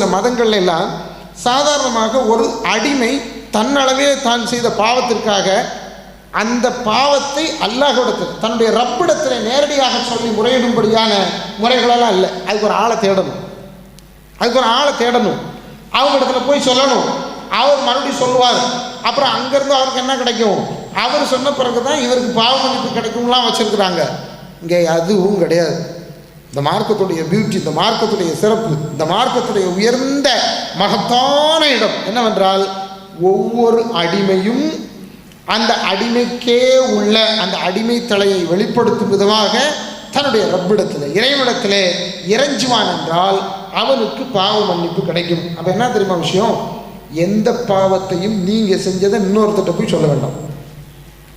சில மதங்கள் எல்லாம் சாதாரணமாக ஒரு அடிமை தன்னளவே தான் செய்த பாவத்திற்காக அந்த பாவத்தை அல்லாஹிடத்தில் தன்னுடைய ரப்பிடத்தில் நேரடியாக சொல்லி முறையிடும்படியான முறைகளெல்லாம் இல்லை. அதுக்கு ஒரு ஆளை தேடணும். அதுக்கு ஒரு ஆளை தேடணும். அவங்க இடத்துல போய் சொல்லணும். அவர் மறுபடியும் சொல்லுவார். அப்புறம் அங்கேருந்து அவருக்கு என்ன கிடைக்கும்? அவர் சொன்ன பிறகு தான் இவருக்கு பாவ மன்னிப்பு கிடைக்கும்லாம் வச்சுருக்குறாங்க. இங்கே அதுவும் கிடையாது. இந்த மார்க்கத்துடைய பியூட்டி இந்த மார்க்கத்துடைய சிறப்பு இந்த மார்க்கத்துடைய உயர்ந்த மகத்தான இடம் என்னவென்றால் ஒவ்வொரு அடிமையும் அந்த அடிமைக்கே உள்ள அந்த அடிமை தலையை வெளிப்படுத்தும் விதமாக தன்னுடைய ரப்பிடத்தில் இறைவனிடத்தில் இறைஞ்சுவான் என்றால் அவனுக்கு பாவ மன்னிப்பு கிடைக்கும். அப்போ என்ன தெரியுமா விஷயம்? எந்த பாவத்தையும் நீங்கள் செஞ்சதை இன்னொருத்தட்ட போய் சொல்ல வேண்டாம்.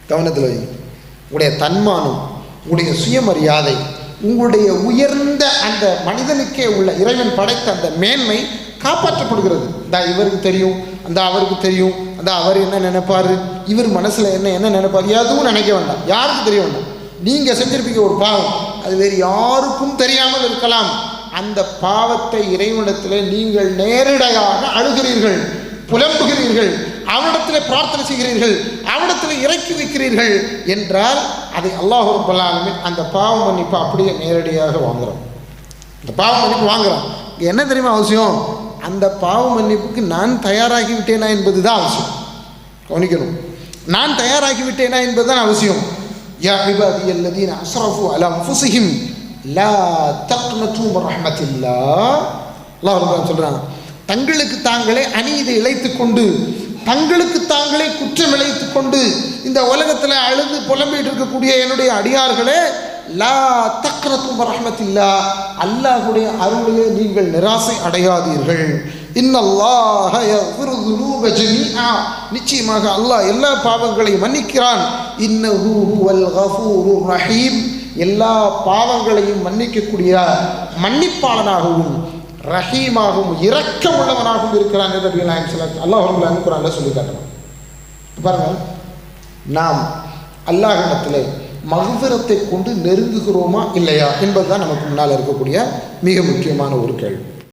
கவனத்தில் வைங்க தன்மானம் உடைய சுயமரியாதை உங்களுடைய உயர்ந்த அந்த மனிதனுக்கே உள்ள இறைவன் படைத்த அந்த மேன்மை காப்பாற்றப்படுகிறது. இந்த இவருக்கு தெரியும் அந்த அவருக்கு தெரியும் அந்த அவர் என்ன நினைப்பார் இவர் மனசில் என்ன என்ன நினைப்பார் எதுவும் நினைக்க வேண்டாம். யாருக்கும் தெரிய வேண்டாம். நீங்கள் செஞ்சிருப்பீங்க ஒரு பாவம். அது வேறு யாருக்கும் தெரியாமல் இருக்கலாம். அந்த பாவத்தை இறைவனிடத்தில் நீங்கள் நேரடியாக அழுகிறீர்கள் புலம்புகிறீர்கள் அவனிடத்தில் பிரார்த்தனை செய்கிறீர்கள் அவனிடத்தில் இறக்கி வைக்கிறீர்கள் என்றால் அதை அல்லாஹ் ரப்பல்லாலுமே அந்த பாவ மன்னிப்பை அப்படியே நேரடியாக வாங்குகிறோம் அந்த பாவ மன்னிப்பு வாங்குகிறோம் என்ன தெரியுமா அவசியம்? அந்த பாவ மன்னிப்புக்கு நான் தயாராகிவிட்டேனா என்பது தான் அவசியம். கவனிக்கணும். நான் தயாராகிவிட்டேனா என்பது தான் அவசியம். யா இபாதி அல்லதீன அஸ்ரஃபு அலா ஃபுசிஹிம் லா தக்னது மின் அல்லாஹ் சொல்கிறாங்க தங்களுக்கு தாங்களே அநீதி இழைத்து கொண்டு தங்களுக்கு தாங்களே குற்றம் இழைத்துக் கொண்டு இந்த உலகத்தில் அழுது புலம்பிட்டு இருக்கக்கூடிய என்னுடைய அடியார்களே லா தக்ரத்தும் ரஹ்மத்தில்லா அல்லாஹுடைய அருளிலே நீங்கள் நிராசை அடையாதீர்கள். இன்னல்லாஹ நிச்சயமாக அல்லாஹ் எல்லா பாவங்களையும் மன்னிக்கிறான். இன்னஹு ஹுவல் கஃபூருர் ரஹீம். எல்லா பாவங்களையும் மன்னிக்கக்கூடிய மன்னிப்பாளனாகவும் ரஹீமாகவும் இரக்கம் உள்ளவனாகவும் இருக்கிறான் என்று நபி நாயகம் அல்லாஹ் ரப்பல் அனுப்புறாங்க சொல்லி காட்டுறான். பாருங்கள் நாம் அல்லாஹிடத்தில் மகுபிரத்தை கொண்டு நெருங்குகிறோமா இல்லையா என்பதுதான் நமக்கு முன்னால் இருக்கக்கூடிய மிக முக்கியமான ஒரு கேள்வி.